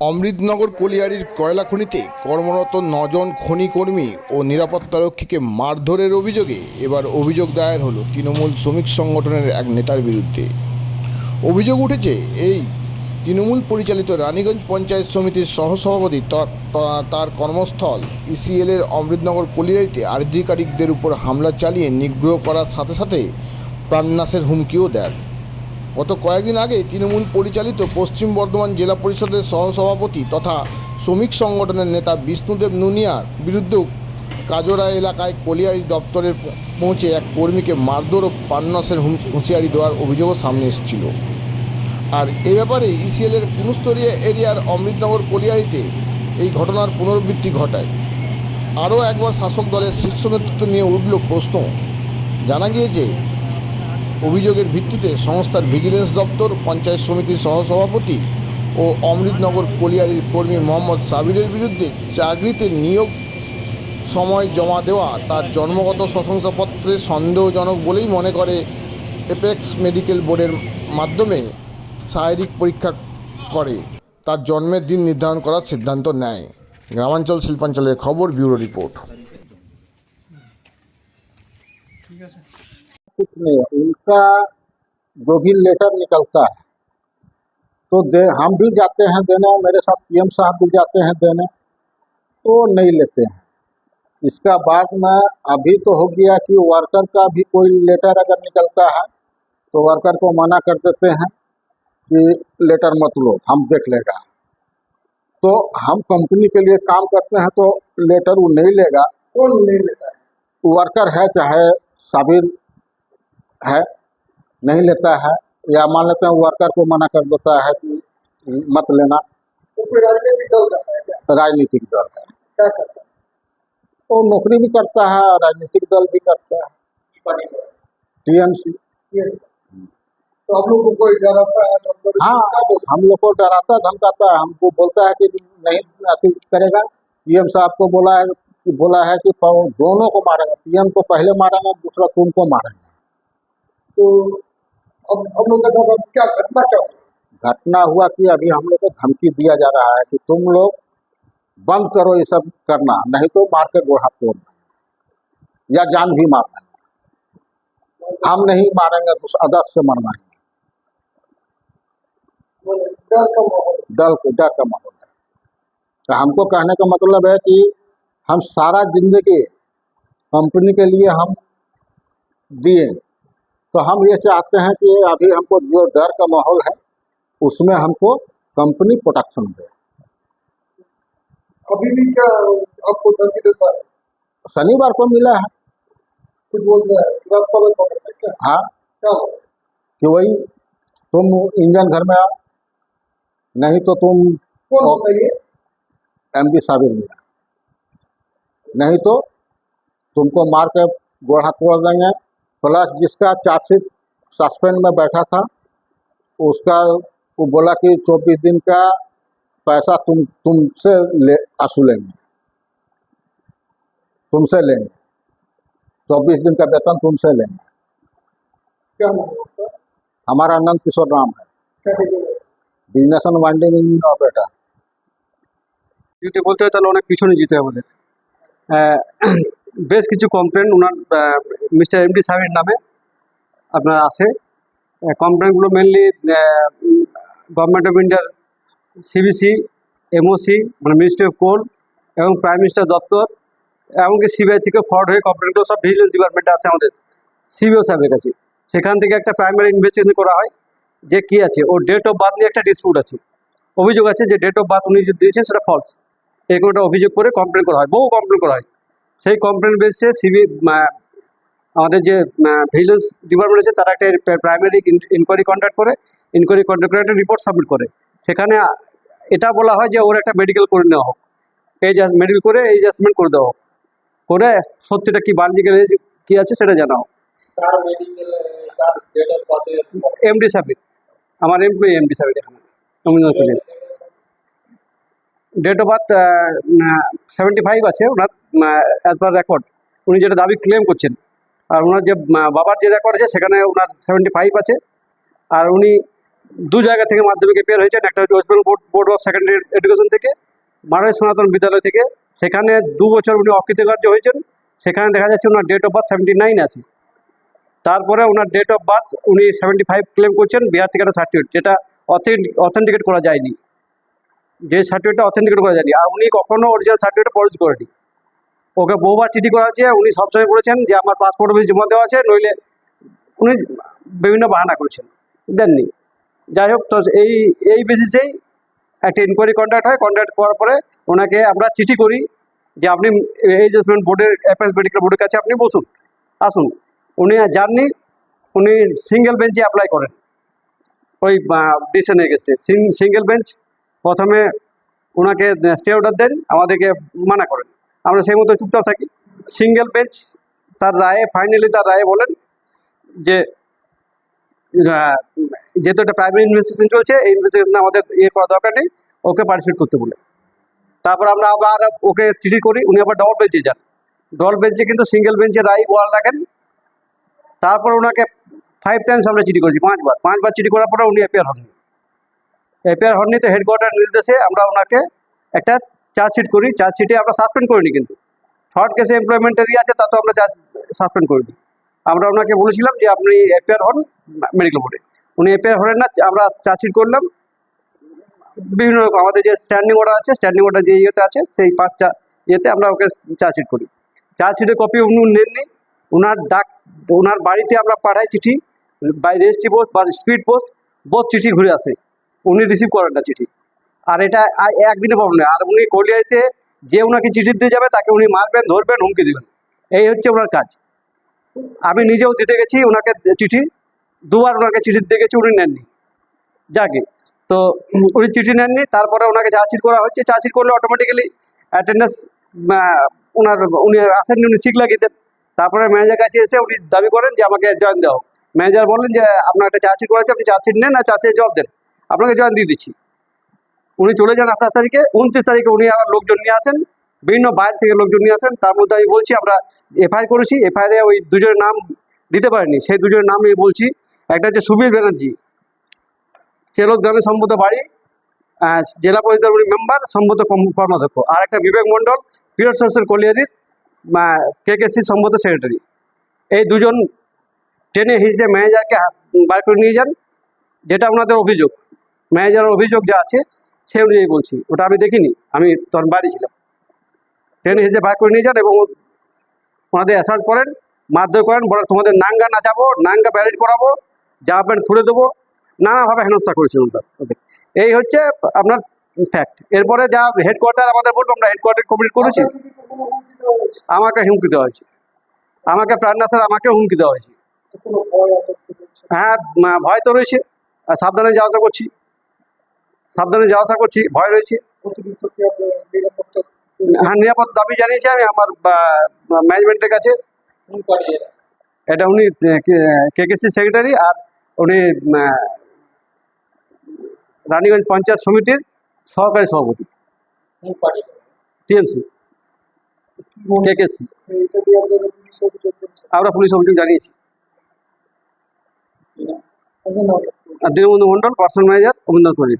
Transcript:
অমৃতনগর কলিয়ারির কয়লা খনিতে কর্মরত নজন খনিকর্মী ও নিরাপত্তারক্ষীকে মারধরের অভিযোগে এবার অভিযোগ দায়ের হলো তৃণমূল শ্রমিক সংগঠনের এক নেতার বিরুদ্ধে। অভিযোগ উঠেছে, এই তৃণমূল পরিচালিত রানীগঞ্জ পঞ্চায়েত সমিতির সহসভাপতি তার কর্মস্থল ইসিএলের অমৃতনগর কলিয়ারিতে আধিকারিকদের উপর হামলা চালিয়ে নিগ্রহ করার সাথে সাথে প্রাণনাশের হুমকিও দেন। গত কয়েকদিন আগে তৃণমূল পরিচালিত পশ্চিম বর্ধমান জেলা পরিষদের সহসভাপতি তথা শ্রমিক সংগঠনের নেতা বিষ্ণুদেব নুনিয়ার বিরুদ্ধেও কাজরা এলাকায় কলিয়ারি দপ্তরে পৌঁছে এক কর্মীকে মারধর ও পান্নাসের হুঁশিয়ারি দেওয়ার অভিযোগও সামনে এসেছিল। আর এ ব্যাপারে ইসিএলের পুনস্তরীয় এরিয়ার অমৃতনগর কলিয়ারিতে এই ঘটনার পুনরাবৃত্তি ঘটায়। আরও একবার শাসক দলের শীর্ষ নেতৃত্ব নিয়ে উঠল প্রশ্ন। জানা গিয়েছে অভিযোগের ভিত্তিতে সংস্থার ভিজিলেন্স দপ্তর, পঞ্চায়েত সমিতির সহসভাপতি ও অমৃতনগর কলিয়ারির কর্মী মোহাম্মদ সাবিরের বিরুদ্ধে চাকরিতে নিয়োগ সময় জমা দেওয়া তার জন্মগত প্রশংসাপত্রে সন্দেহজনক বলেই মনে করে এপেক্স মেডিকেল বোর্ডের মাধ্যমে শারীরিক পরীক্ষা করে। তার জন্মের দিন নির্ধারণ করার সিদ্ধান্ত নেয়। গ্রামাঞ্চল শিল্পাঞ্চলের খবর ব্যুরো রিপোর্ট। कुछ नहीं है उनका जो भी लेटर निकलता है तो दे हम भी जाते हैं देने मेरे साथ पीएम साहब भी जाते हैं देने तो नहीं लेते हैं। इसका बाद में अभी तो हो गया कि वर्कर का भी कोई लेटर अगर निकलता है तो वर्कर को मना कर देते हैं कि लेटर मत लो हम देख लेगा। तो हम कंपनी के लिए काम करते हैं तो लेटर वो नहीं लेगा। कौन नहीं लेता है? वर्कर है चाहे साबिर है नहीं लेता है या मान लेते हैं वर्कर को मना कर देता है कि मत लेना। राजनीतिक दल है राजनीतिक दल है। क्या करता है? वो नौकरी भी करता है और राजनीतिक दल भी करता है। टीएमसी तो आप लोग को डराता है? हाँ हम लोग को डराता धमकाता है। हमको बोलता है कि नहीं अति करेगा। पीएम साहब को बोला है बोला है कि दोनों को मारेंगे। पीएम को पहले मारेंगे दूसरा तुमको मारेंगे। हैं? तो अब हम लोग के साथ अब क्या घटना क्या घटना हुआ कि अभी हम लोग को धमकी दिया जा रहा है कि तुम लोग बंद करो ये सब करना नहीं तो मार के गोड़ा तोड़ देंगे या जान भी मारना हम नहीं मारेंगे तो अदर्श से मरवाएँगे। डर को डर डर का माहौल है। तो हमको कहने का मतलब है कि हम सारा ज़िंदगी कंपनी के लिए हम दिए। तो हम ये चाहते हैं कि अभी हमको जो डर का माहौल है उसमें हमको कंपनी प्रोटेक्शन दे। अभी भी क्या आपको धमकी देता है? शनिवार को मिला है। कुछ बोलता है है हाँ। क्या कि वही तुम इंजन घर में आओ नहीं तो तुम एम डी साबिर मिला नहीं तो तुमको मार के गोड़ा तोड़ देंगे। प्लस जिसका चार्जशीट सस्पेंड में बैठा था उसका वो बोला कि चौबीस दिन का पैसा तुम तुमसे ले वसूलेंगे तुमसे लेंगे चौबीस दिन का वेतन तुमसे लेंगे क्या नाम है उसका हमारा अनंत किशोर नाम है क्या कीजिएगा business and winding engine operator যদি বলতে হয় তাহলে অনেক পিছনে যেতে হবে আমাদের আহ, বেশ কিছু কমপ্লেন ওনার মিস্টার এমডি সাহেবের নামে আপনার আসে কমপ্লেনগুলো মেনলি গভর্নমেন্ট অফ ইন্ডিয়ার সিবিসি এমওসি মানে মিনিস্ট্রি অফ কোল এবং প্রাইম মিনিস্টার দপ্তর এমনকি সিবিআই থেকে ফরওয়ার্ড হয়ে কমপ্লেনগুলো সব ভিজিলেন্স ডিপার্টমেন্টে আছে আমাদের সিবিও সাহেবের কাছে। সেখান থেকে একটা প্রাইমারি ইনভেস্টিগেশন করা হয় যে কী আছে। ওর ডেট অফ বার্থ নিয়ে একটা ডিসপিউট আছে। অভিযোগ আছে যে ডেট অফ বার্থ উনি যে দিয়েছেন সেটা ফলস এরকম একটা অভিযোগ করে কমপ্লেন করা হয়। বহু কমপ্লেন করা হয়। সেই কমপ্লেন বেসে সিবি আমাদের যে ভিজিলেন্স ডিপার্টমেন্ট আছে তারা একটা প্রাইমারি ইনকোয়ারি কন্ডাক্ট করে ইনকোয়ারি কন্ডাক্ট করে একটা রিপোর্ট সাবমিট করে। সেখানে এটা বলা হয় যে ওর একটা মেডিকেল করে নেওয়া হোক। এই মেডিকেল করে এই অ্যাডজাস্টমেন্ট করে দেওয়া হোক। করে সত্যিটা কি বাণিজ্যিকের কী আছে সেটা জানা হোক এমডি সাবির আমার এমপি এমডি সাবির এখানে। Date of birth seventy five আছে ওনার অ্যাজ পার রেকর্ড উনি যেটা দাবি ক্লেম করছেন। আর ওনার যে বাবার যে রেকর্ড আছে, সেখানে ওনার সেভেন্টি ফাইভ আছে। আর উনি দু জায়গা থেকে মাধ্যমিক এপিয়ার হয়েছেন। একটা হচ্ছে West Bengal board board of secondary education থেকে মারাই সনাতন বিদ্যালয় থেকে। সেখানে দু বছর উনি অকৃতকার্য হয়েছেন। সেখানে দেখা যাচ্ছে ওনার date of birth seventy nine আছে। তারপরে ওনার ডেট অফ বার্থ উনি সেভেন্টি ফাইভ ক্লেম করছেন। বিহার থেকে একটা সার্টিফিকেট যেটা অথেন্টিকেট করা যায়নি। যে সার্টিফিকেটটা অথেন্টিকেট করা যায়নি আর উনি কখনো অরিজিনাল সার্টিফিকেট পরজ করেনি। ওকে বহুবার চিঠি করা হয়েছে উনি সবসময় বলেছেন যে, আমার পাসপোর্ট অফিস জমা দেওয়া আছে, নইলে উনি বিভিন্ন বাহানা করেছেন। দেননি। যাই হোক, তো এই এই বেসিসেই একটা ইনকোয়ারি কন্ডাক্ট হয়। কন্ডাক্ট করার পরে ওনাকে আমরা চিঠি করি যে, আপনি এই জাজমেন্ট বোর্ডের অ্যাপেল মেডিকেল বোর্ডের কাছে আপনি বসুন। আসুন। উনি যাননি। উনি সিঙ্গেল বেঞ্চে অ্যাপ্লাই করেন। ওই ডিসিশন এগেস্টে সিঙ্গেল বেঞ্চ প্রথমে ওনাকে স্টে অর্ডার দেন, আমাদেরকে মানা করেন। আমরা সেই মতো চুপচাপ থাকি। সিঙ্গেল বেঞ্চ, তার রায়ে, ফাইনালি তার রায়ে বলেন যে যেহেতু একটা প্রাইমারি ইনভেস্টিগেশন চলছে, এই ইনভেস্টিগেশনে আমাদের ইয়ে করা দরকার নেই, ওকে পার্টিসিপেট করতে বলে। তারপর আমরা আবার ওকে চিঠি করি, উনি আবার ডবল বেঞ্চে যান। ডবল বেঞ্চে কিন্তু সিঙ্গেল বেঞ্চে রায় বল রাখেন। তারপর ওনাকে ফাইভ টাইমস আমরা চিঠি করেছি, পাঁচবার। পাঁচবার চিঠি করার পরে উনি অ্যাপিয়ার হননি। অ্যাপিয়ার হননি তো হেডকোয়ার্টার নির্দেশে আমরা ওনাকে একটা চার্জশিট করি। চার্জশিটে আমরা সাসপেন্ড করিনি কিন্তু। থর্ড কেসে এমপ্লয়মেন্টের আছে তা তো আমরা চার্জ সাসপেন্ড করিনি। আমরা ওনাকে বলেছিলাম যে, আপনি অ্যাপিয়ার হন মেডিকেল বোর্ডে উনি অ্যাপিয়ার হলেন না, আমরা চার্জশিট করলাম। বিভিন্ন রকম, আমাদের যে স্ট্যান্ডিং অর্ডার আছে স্ট্যান্ডিং অর্ডার যে ইয়েতে আছে, সেই পাঁচটা ইয়েতে আমরা ওকে চার্জশিট করি। চার্জশিটের কপি উনি নেননি। ওনার ডাক ওনার বাড়িতে আমরা পাঠাই চিঠি বাই রেজিস্ট্রি পোস্ট বা স্পিড পোস্ট বোধ চিঠি ঘুরে আসে। উনি রিসিভ করেন না চিঠি। আর এটা একদিনে না আর উনি কলিয়াতে যে ওনাকে চিঠি দিয়ে যাবে, তাকে উনি মারবেন, ধরবেন, হুমকি দেবেন। এই হচ্ছে ওনার কাজ। আমি নিজেও দিতে গেছি ওনাকে চিঠি। দুবার ওনাকে চিঠি দিতে গেছি, উনি নেননি। যাকে। তো উনি চিঠি নেননি, তারপরে ওনাকে চার্জশিট করা হচ্ছে চার্জশিট করলে অটোমেটিক্যালি অ্যাটেন্ডেন্স ওনার উনি আসেননি, উনি সিক লাগিয়ে দেন। তারপরে ম্যানেজার কাছে এসে উনি দাবি করেন যে আমাকে জয়েন দেওয়া ম্যানেজার বললেন যে, আপনার একটা চার্জশিট করেছে আপনি চার্জশিট নেন, আর চার্জশিট জবাব দেন। আপনাকে জয়েন দিয়ে দিচ্ছি। উনি চলে যান আঠাশ তারিখে, উনত্রিশ তারিখে উনি আবার লোকজন নিয়ে আসেন, বিভিন্ন বাইরে থেকে লোকজন নিয়ে আসেন। তার মধ্যে আমি বলছি, আমরা এফআইআর করেছি, এফআইআরে ওই দুজনের নাম দিতে পারেনি। সেই দুজনের নাম আমি বলছি, একটা হচ্ছে সুবীর ব্যানার্জি। চেলক গ্রামে সম্ভবত বাড়ি জেলা পরিষদের উনি মেম্বার সম্ভবত কর্মাধ্যক্ষ। আর একটা বিবেক মণ্ডল পিওর সোর্সের কলিয়ারির কেকেসি সম্ভবত সেক্রেটারি এই দুজন ট্রেনে হিসেবে ম্যানেজারকে বার করে নিয়ে যান। যেটা ওনাদের অভিযোগ, ম্যানেজারের অভিযোগ যা আছে সে অনুযায়ী বলছি ওটা আমি দেখিনি, আমি তখন বাড়ি ছিলাম ট্রেনে হেসে বার করে নিয়ে যান এবং ওনাদের অ্যাসাল্ট করেন, মারধর করেন বলে তোমাদের নাঙ্গা নাচাবো নাঙ্গা প্যারেড করাবো জামা প্যান্ট খুলে দেবো নানাভাবে হেনস্থা করেছিল ওনারা ওদের। এই হচ্ছে আপনার ফ্যাক্ট এরপরে যা হেডকোয়ার্টার আমাদের বলব, আমরা হেডকোয়ার্টার কমপ্লিট করেছি? আমাকে হুমকি দেওয়া হয়েছে আমাকে প্রাণনা আমাকে হুমকি দেওয়া হয়েছে? হ্যাঁ ভয় তো রয়েছে সাবধানে যাওয়া আসা করছি। সাবধানে যাওয়া আসা করছি। ভয় রয়েছে। হ্যাঁ নিরাপদ দাবি জানিয়েছি আমি আমার ম্যানেজমেন্টের কাছে। এটা উনি কেকেসি সেক্রেটারি আর উনি রানীগঞ্জ পঞ্চায়েত সমিতির সহকারী সভাপতি। টিএমসি। কেকেসি। আমরা পুলিশ অভিযোগ জানিয়েছি। আর দীনবন্ধু মন্ডল পার্সোনাল ম্যানেজার অভিনন্দন করি